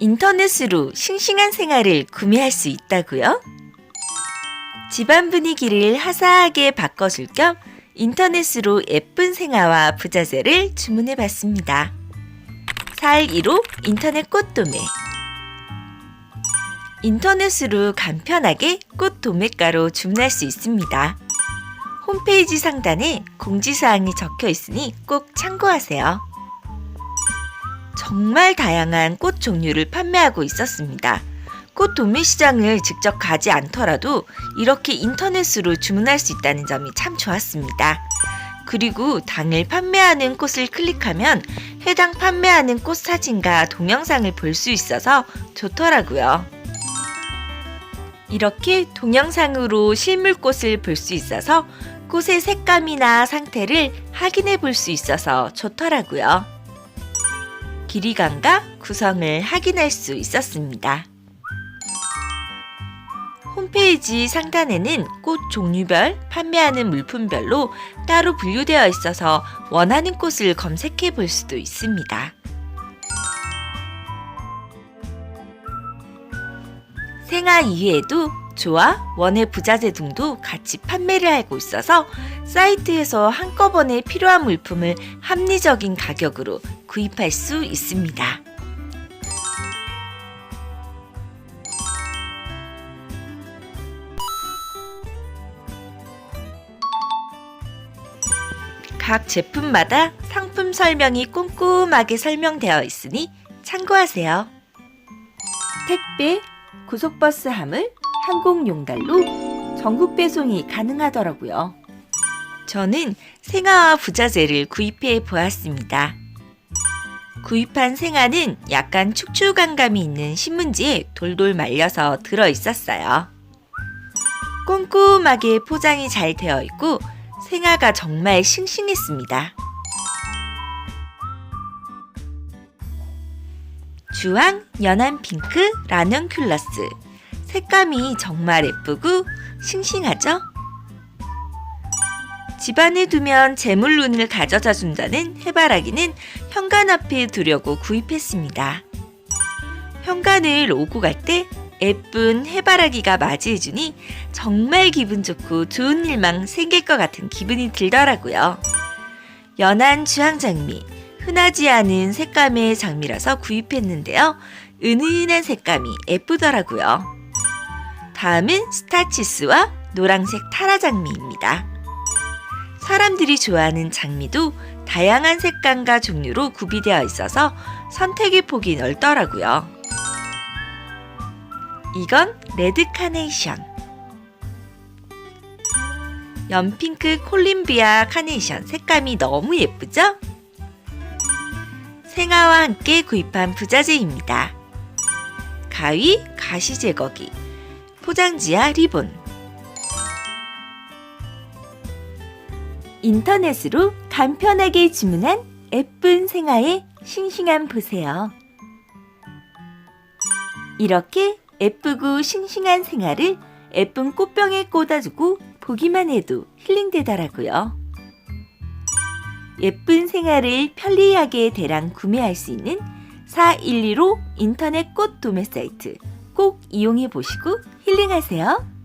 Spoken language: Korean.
인터넷으로 싱싱한 생활을 구매할 수 있다고요? 집안 분위기를 화사하게 바꿔줄 겸 인터넷으로 예쁜 생화와 부자재를 주문해 봤습니다. 4일1호 인터넷 꽃도매 인터넷으로 간편하게 꽃 도매가로 주문할 수 있습니다. 홈페이지 상단에 공지사항이 적혀 있으니 꼭 참고하세요. 정말 다양한 꽃 종류를 판매하고 있었습니다. 꽃 도매 시장을 직접 가지 않더라도 이렇게 인터넷으로 주문할 수 있다는 점이 참 좋았습니다. 그리고 당일 판매하는 꽃을 클릭하면 해당 판매하는 꽃 사진과 동영상을 볼 수 있어서 좋더라고요. 이렇게 동영상으로 실물 꽃을 볼 수 있어서 꽃의 색감이나 상태를 확인해 볼 수 있어서 좋더라고요. 길이감과 구성을 확인할 수 있었습니다. 홈페이지 상단에는 꽃 종류별, 판매하는 물품별로 따로 분류되어 있어서 원하는 꽃을 검색해 볼 수도 있습니다. 생화 이외에도 조화, 원예 부자재 등도 같이 판매를 하고 있어서 사이트에서 한꺼번에 필요한 물품을 합리적인 가격으로 구입할 수 있습니다. 각 제품마다 상품 설명이 꼼꼼하게 설명되어 있으니 참고하세요. 택배, 고속버스 화물, 항공용달로 전국 배송이 가능하더라고요. 저는 생화와 부자재를 구입해 보았습니다. 구입한 생화는 약간 축축감감이 있는 신문지에 돌돌 말려서 들어 있었어요. 꼼꼼하게 포장이 잘 되어 있고 생화가 정말 싱싱했습니다. 주황, 연한 핑크, 라넌큘러스. 색감이 정말 예쁘고 싱싱하죠? 집안에 두면 재물운을 가져다 준다는 해바라기는 현관 앞에 두려고 구입했습니다. 현관을 오고 갈 때 예쁜 해바라기가 맞이해주니 정말 기분 좋고 좋은 일만 생길 것 같은 기분이 들더라고요. 연한 주황장미, 흔하지 않은 색감의 장미라서 구입했는데요. 은은한 색감이 예쁘더라고요. 다음은 스타치스와 노란색 타라 장미입니다. 사람들이 좋아하는 장미도 다양한 색감과 종류로 구비되어 있어서 선택의 폭이 넓더라고요. 이건 레드 카네이션. 연핑크 콜림비아 카네이션 색감이 너무 예쁘죠? 생화와 함께 구입한 부자재입니다. 가위, 가시 제거기, 포장지와 리본. 인터넷으로 간편하게 주문한 예쁜 생화의 싱싱함 보세요. 이렇게 예쁘고 싱싱한 생화를 예쁜 꽃병에 꽂아주고 보기만 해도 힐링되더라고요. 예쁜 생활을 편리하게 대량 구매할 수 있는 4115 인터넷 꽃 도매 사이트 꼭 이용해 보시고 힐링하세요.